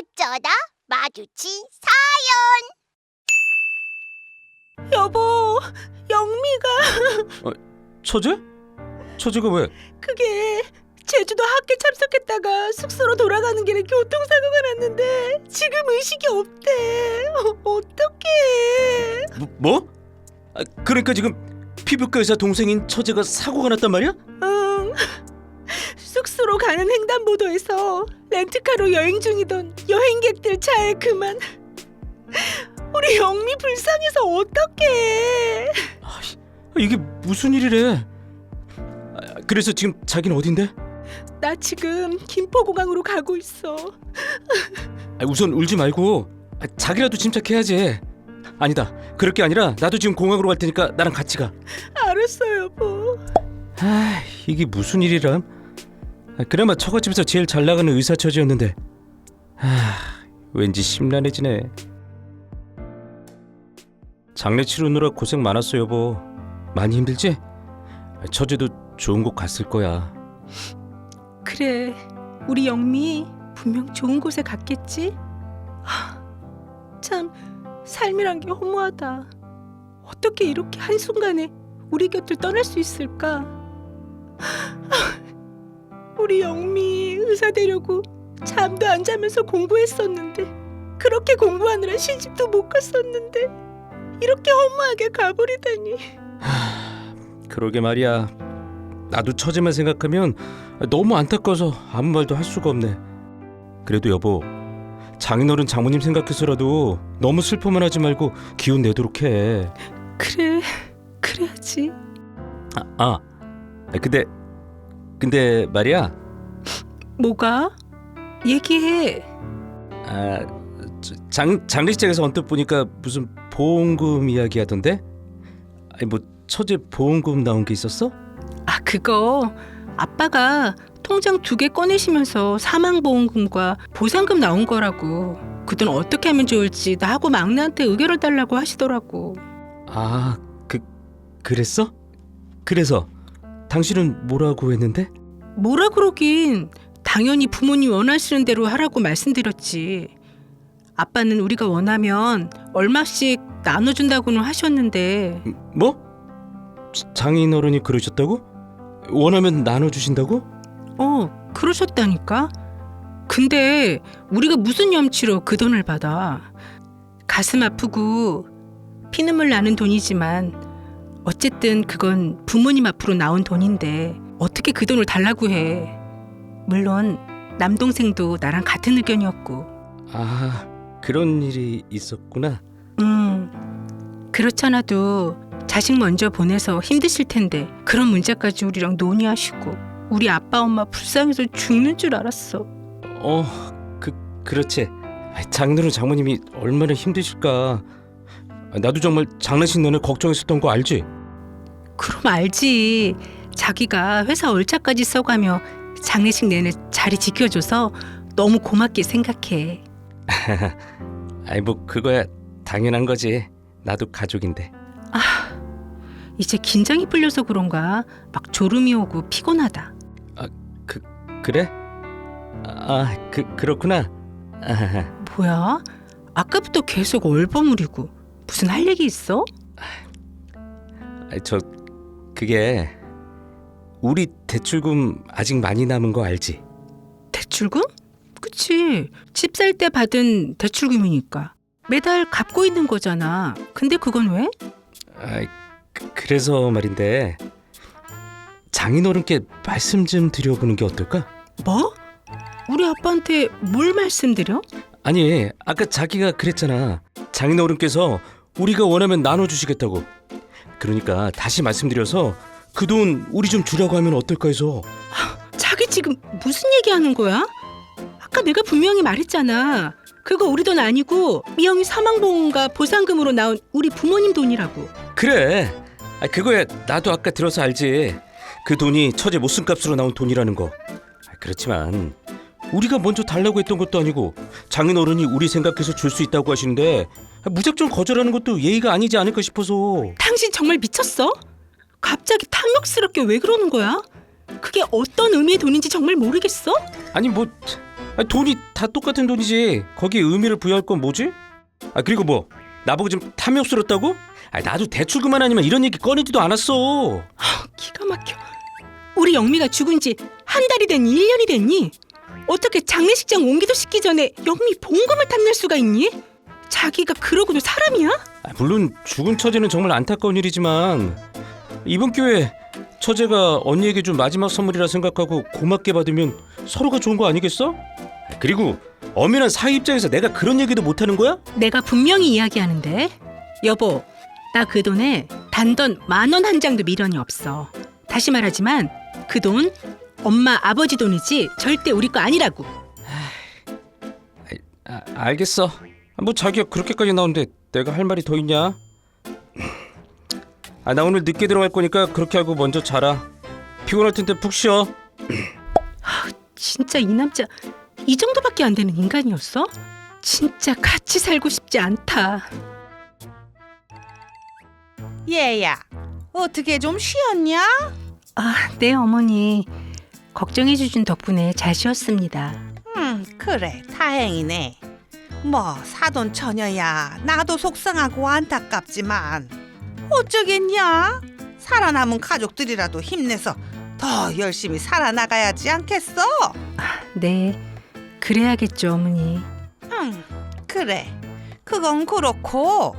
어쩌다 마주친 여보, 영미가 처제? 처제가 왜? 그게 제주도 학교 참석했다가 숙소로 돌아가는 길에 교통사고가 났는데 지금 의식이 없대. 어, 어떡해. 뭐? 뭐? 아, 그러니까 지금 피부과 의사 동생인 처제가 사고가 났단 말이야? 응. 숙소로 가는 횡단보도에서 렌트카로 여행 중이던 여행객들 차에 그만 우리 영미 불쌍해서 어떡해. 아, 이게 무슨 일이래? 아, 그래서 지금 자기는 어딘데? 나 지금 김포공항으로 가고 있어. 아, 우선 울지 말고 아, 자기라도 침착해야지. 아니다. 그럴 게 아니라 나도 지금 공항으로 갈 테니까 나랑 같이 가. 알았어, 여보. 아, 이게 무슨 일이람? 아, 그나마 처갓집에서 제일 잘 나가는 의사 처지였는데. 아, 왠지 심란해지네. 장례 치르느라 고생 많았어 여보. 많이 힘들지? 아, 처제도 좋은 곳 갔을 거야. 그래, 우리 영미 분명 좋은 곳에 갔겠지? 하, 참 삶이란 게 허무하다. 어떻게 이렇게 한순간에 우리 곁을 떠날 수 있을까? 우리 영미 의사 되려고 잠도 안 자면서 공부했었는데 그렇게 공부하느라 시집도 못 갔었는데 이렇게 허무하게 가버리다니 그러게 말이야. 나도 처제만 생각하면 너무 안타까워서 아무 말도 할 수가 없네. 그래도 여보, 장인어른 장모님 생각해서라도 너무 슬퍼만 하지 말고 기운 내도록 해. 그래 그래야지 아, 아 근데 근데 말이야. 뭐가? 얘기해 아, 저, 장 장례식장에서 언뜻 보니까 무슨 보험금 이야기 하던데? 아니 뭐 처제 보험금 나온 게 있었어? 아 그거 아빠가 통장 두 개 꺼내시면서 사망보험금과 보상금 나온 거라고 그 돈 어떻게 하면 좋을지 나하고 막내한테 의견을 달라고 하시더라고 아, 그 그랬어? 그래서 당신은 뭐라고 했는데? 뭐라 그러긴 당연히 부모님 원하시는 대로 하라고 말씀드렸지 아빠는 우리가 원하면 얼마씩 나눠준다고는 하셨는데 뭐? 장인 어른이 그러셨다고? 원하면 나눠주신다고? 어, 그러셨다니까. 근데 우리가 무슨 염치로 그 돈을 받아? 가슴 아프고 피눈물 나는 돈이지만 어쨌든 그건 부모님 앞으로 나온 돈인데 어떻게 그 돈을 달라고 해? 물론 남동생도 나랑 같은 의견이었고. 아, 그런 일이 있었구나. 음. 그렇잖아도 자식 먼저 보내서 힘드실 텐데 그런 문제까지 우리랑 논의하시고 우리 아빠 엄마 불쌍해서 죽는 줄 알았어. 어, 그 그렇지. 장인어른 장모님이 얼마나 힘드실까. 아, 나도 정말 장례식 내내 걱정했었던 거 알지? 그럼 알지. 자기가 회사 월차까지 써가며 장례식 내내 자리 지켜줘서 너무 고맙게 생각해. 아이 뭐 그거야 당연한 거지. 나도 가족인데. 이제 긴장이 풀려서 그런가 막 졸음이 오고 피곤하다. 그래? 아, 그 그렇구나. 아, 뭐야? 아까부터 계속 얼버무리고 무슨 할 얘기 있어? 아이, 저 그게 우리 대출금 아직 많이 남은 거 알지? 대출금? 그치. 집 살 때 받은 대출금이니까. 매달 갚고 있는 거잖아. 근데 그건 왜? 아, 그, 그래서 말인데 장인어른께 말씀 좀 드려보는 게 어떨까? 뭐? 우리 아빠한테 뭘 말씀드려? 아니, 아까 자기가 그랬잖아. 장인어른께서 우리가 원하면 나눠주시겠다고. 그러니까 다시 말씀드려서 그 돈 우리 좀 주라고 하면 어떨까 해서. 자기 지금 무슨 얘기하는 거야? 아까 내가 분명히 말했잖아. 그거 우리 돈 아니고 미영이 사망보험과 보상금으로 나온 우리 부모님 돈이라고. 그래. 아, 그거야 나도 아까 들어서 알지. 그 돈이 처제 못쓴값으로 나온 돈이라는 거. 아, 그렇지만 우리가 먼저 달라고 했던 것도 아니고 장인어른이 우리 생각해서 줄 수 있다고 하시는데 아, 무작정 거절하는 것도 예의가 아니지 않을까 싶어서. 당신 정말 미쳤어? 갑자기 탐욕스럽게 왜 그러는 거야? 그게 어떤 의미의 돈인지 정말 모르겠어? 아니 뭐 아, 돈이 다 똑같은 돈이지. 거기에 의미를 부여할 건 뭐지? 아 그리고 뭐 나보고 좀 탐욕스럽다고? 아 나도 대출 그만 아니면 이런 얘기 꺼내지도 않았어. 기가 막혀. 우리 영미가 죽은 지 한 달이 됐니? 1년이 됐니? 어떻게 장례식장 옮기도 시기 전에 영미 보험금을 탐낼 수가 있니? 자기가 그러고도 사람이야? 아, 물론 죽은 처제는 정말 안타까운 일이지만 이번 기회에 처제가 언니에게 준 마지막 선물이라 생각하고 고맙게 받으면 서로가 좋은 거 아니겠어? 아, 그리고 엄연한 사위 입장에서 내가 그런 얘기도 못 하는 거야? 내가 분명히 이야기하는데 여보 나 그 돈에 단돈 만 원 한 장도 미련이 없어 다시 말하지만 그 돈 엄마 아버지 돈이지 절대 우리 거 아니라고 아, 알겠어. 뭐 자기가 그렇게까지 나오는데 내가 할 말이 더 있냐? 아, 나 오늘 늦게 들어갈 거니까 그렇게 하고 먼저 자라. 피곤할 텐데 푹 쉬어. 진짜 이 남자 이 정도밖에 안 되는 인간이었어? 진짜 같이 살고 싶지 않다 얘야, 어떻게 좀 쉬었냐? 아 네 어머니 걱정해 주신 덕분에 잘 쉬었습니다 음, 그래, 다행이네. 뭐 사돈 처녀야, 나도 속상하고 안타깝지만 어쩌겠냐? 살아남은 가족들이라도 힘내서 더 열심히 살아나가야지 않겠어? 네 그래야겠죠 어머니 음, 그래. 그건 그렇고.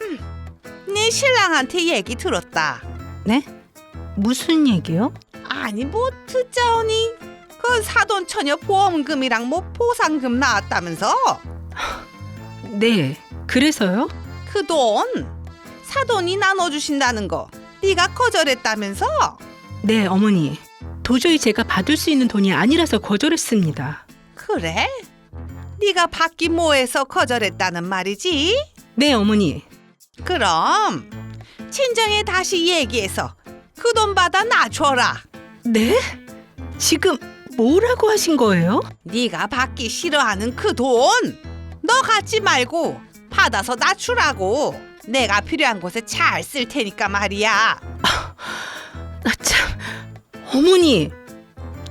음, 네 신랑한테 얘기 들었다. 네? 무슨 얘기요? 아니 뭐 듣자오니 그 사돈 처녀 보험금이랑 뭐 보상금 나왔다면서 네 그래서요? 그 돈 사돈이 나눠주신다는 거 네가 거절했다면서 네 어머니 도저히 제가 받을 수 있는 돈이 아니라서 거절했습니다 그래? 네가 받기 뭐해서 거절했다는 말이지? 네 어머니 그럼 친정에 다시 얘기해서 그 돈 받아 놔줘라 네? 지금 뭐라고 하신 거예요? 네가 받기 싫어하는 그 돈 너 갖지 말고 받아서 낮추라고. 내가 필요한 곳에 잘 쓸 테니까 말이야. 아 참. 어머니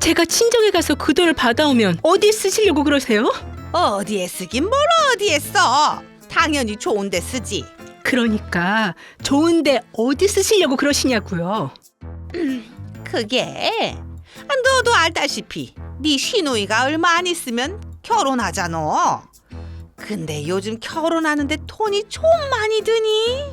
제가 친정에 가서 그 돈을 받아오면 어디 쓰시려고 그러세요? 어디에 쓰긴 뭘 어디에 써. 당연히 좋은 데 쓰지. 그러니까 좋은데 어디 쓰시려고 그러시냐고요? 그게 아, 너도 알다시피 네 시누이가 얼마 안 있으면 결혼하잖아 근데 요즘 결혼하는데 돈이 좀 많이 드니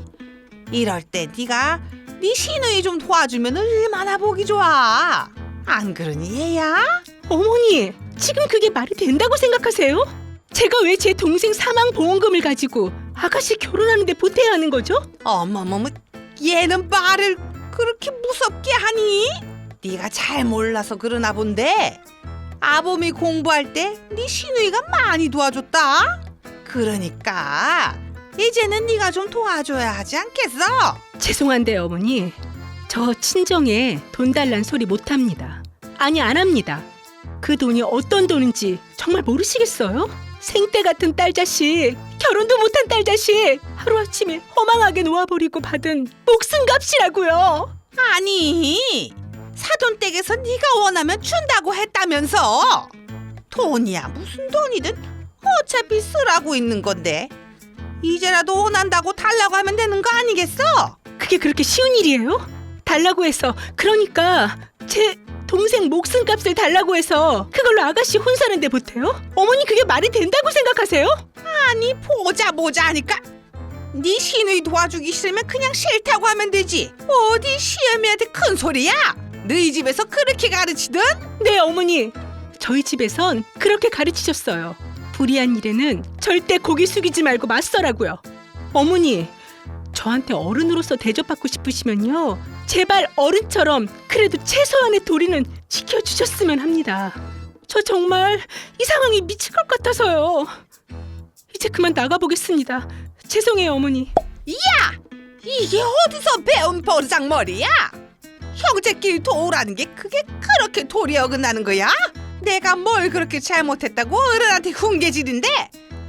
이럴 때 네가 네 시누이 좀 도와주면 얼마나 보기 좋아 안 그러니 얘야? 어머니 지금 그게 말이 된다고 생각하세요? 제가 왜 제 동생 사망 보험금을 가지고 아가씨 결혼하는데 보태야 하는 거죠? 어머머머 얘는 말을 그렇게 무섭게 하니? 네가 잘 몰라서 그러나 본데 아범이 공부할 때 네 시누이가 많이 도와줬다. 그러니까 이제는 네가 좀 도와줘야 하지 않겠어? 죄송한데 어머니. 저 친정에 돈 달란 소리 못합니다. 아니 안 합니다. 그 돈이 어떤 돈인지 정말 모르시겠어요? 생때 같은 딸 자식 결혼도 못한 딸 자식 하루아침에 허망하게 놓아버리고 받은 목숨값이라고요. 아니 사돈 댁에서 네가 원하면 준다고 했다면서 돈이야 무슨 돈이든 어차피 쓰라고 있는 건데 이제라도 원한다고 달라고 하면 되는 거 아니겠어? 그게 그렇게 쉬운 일이에요? 달라고 해서 그러니까 제 동생 목숨값을 달라고 해서 그걸로 아가씨 혼사는데 보태요? 어머니 그게 말이 된다고 생각하세요? 아니 보자 보자 하니까 네 시누이 도와주기 싫으면 그냥 싫다고 하면 되지 어디 시애미한테 큰 소리야 너희 집에서 그렇게 가르치든? 네 어머니. 저희 집에선 그렇게 가르치셨어요. 불의한 일에는 절대 고개 숙이지 말고 맞서라고요. 어머니 저한테 어른으로서 대접받고 싶으시면요. 제발 어른처럼 그래도 최소한의 도리는 지켜주셨으면 합니다. 저 정말 이 상황이 미칠 것 같아서요. 이제 그만 나가보겠습니다. 죄송해요 어머니. 이게 어디서 배운 버르장머리야 형제끼리 도우라는 게 그게 그렇게 도리 어긋나는 거야 내가 뭘 그렇게 잘못했다고 어른한테 훈계질인데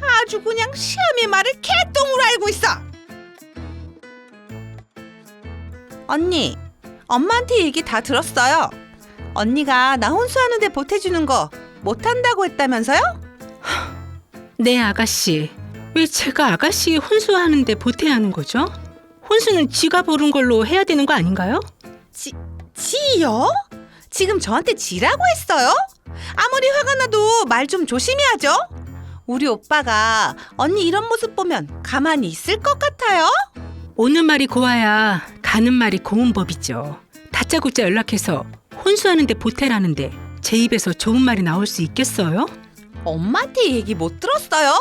아주 그냥 시험의 말을 개똥으로 알고 있어 언니 엄마한테 얘기 다 들었어요 언니가 나 혼수하는데 보태주는 거 못한다고 했다면서요? 네, 아가씨. 왜 제가 아가씨 혼수하는데 보태하는 거죠? 혼수는 지가 보른 걸로 해야 되는 거 아닌가요? 지요? 지금 저한테 지라고 했어요? 아무리 화가 나도 말 좀 조심히 하죠. 우리 오빠가 언니 이런 모습 보면 가만히 있을 것 같아요? 오는 말이 고와야 가는 말이 고운 법이죠. 다짜고짜 연락해서 혼수하는데 보태라는데 제 입에서 좋은 말이 나올 수 있겠어요? 엄마한테 얘기 못 들었어요?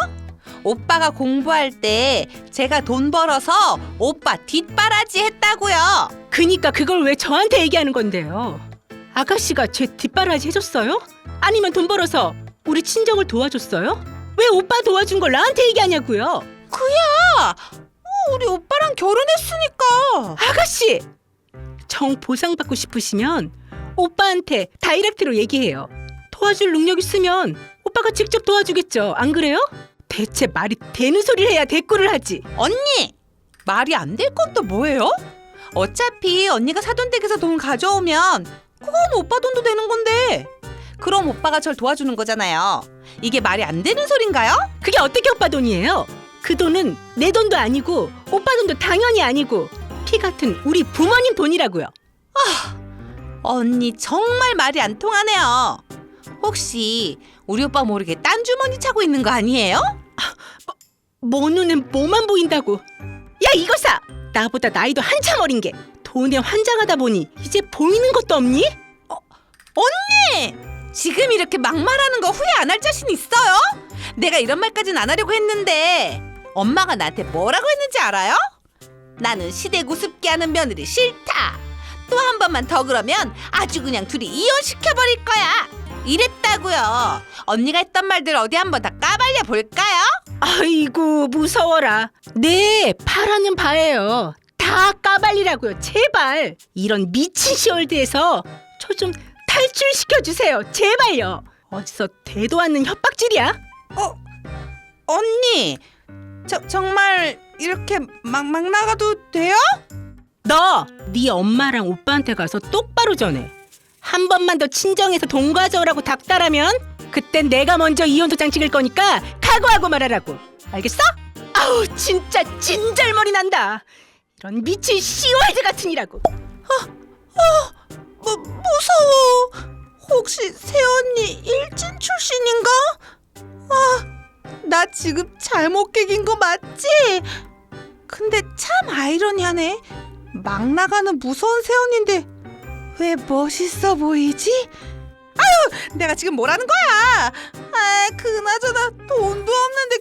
오빠가 공부할 때 제가 돈 벌어서 오빠 뒷바라지 했다고요. 그니까 그걸 왜 저한테 얘기하는 건데요? 아가씨가 제 뒷바라지 해줬어요? 아니면 돈 벌어서 우리 친정을 도와줬어요? 왜 오빠 도와준 걸 나한테 얘기하냐고요? 어, 우리 오빠랑 결혼했으니까. 아가씨! 정 보상받고 싶으시면 오빠한테 다이렉트로 얘기해요. 도와줄 능력 있으면 오빠가 직접 도와주겠죠. 안 그래요? 대체 말이 되는 소리를 해야 대꾸를 하지. 언니 말이 안될 것도 뭐예요? 어차피 언니가 사돈 댁에서 돈 가져오면 그건 오빠 돈도 되는 건데 그럼 오빠가 절 도와주는 거잖아요 이게 말이 안 되는 소린가요? 그게 어떻게 오빠 돈이에요? 그 돈은 내 돈도 아니고 오빠 돈도 당연히 아니고 피 같은 우리 부모님 돈이라고요. 언니 정말 말이 안 통하네요 혹시 우리 오빠 모르게 딴 주머니 차고 있는 거 아니에요? 모 눈엔 뭐만 보인다고. 야 이거 사! 나보다 나이도 한참 어린 게 돈에 환장하다 보니 이제 보이는 것도 없니? 언니 지금 이렇게 막말하는 거 후회 안 할 자신 있어요? 내가 이런 말까진 안 하려고 했는데 엄마가 나한테 뭐라고 했는지 알아요? 나는 시댁 우습게 하는 며느리 싫다. 또 한 번만 더 그러면 아주 그냥 둘이 이혼시켜버릴 거야. 이랬다고요. 언니가 했던 말들 어디 한번 다 까발려 볼까요? 아이고 무서워라. 네 바라는 바예요. 다 까발리라고요. 제발 이런 미친 시월드에서 저 좀 탈출시켜 주세요. 제발요. 어디서 대도 않는 협박질이야? 언니, 저 정말 이렇게 막 막 나가도 돼요? 너 네 엄마랑 오빠한테 가서 똑바로 전해. 한 번만 더 친정에서 돈 가져오라고 닥달하면 그땐 내가 먼저 이혼 도장 찍을 거니까 각오하고 말하라고. 알겠어? 아우 진짜 진절머리 난다. 이런 미친 시월드 같으니라고. 무, 무서워. 혹시 새언니 일진 출신인가? 아, 나 지금 잘못 깨긴 거 맞지? 근데 참 아이러니하네. 막 나가는 무서운 새언니인데 왜 멋있어 보이지? 내가 지금 뭐라는 거야? 아, 그나저나 돈도 없는데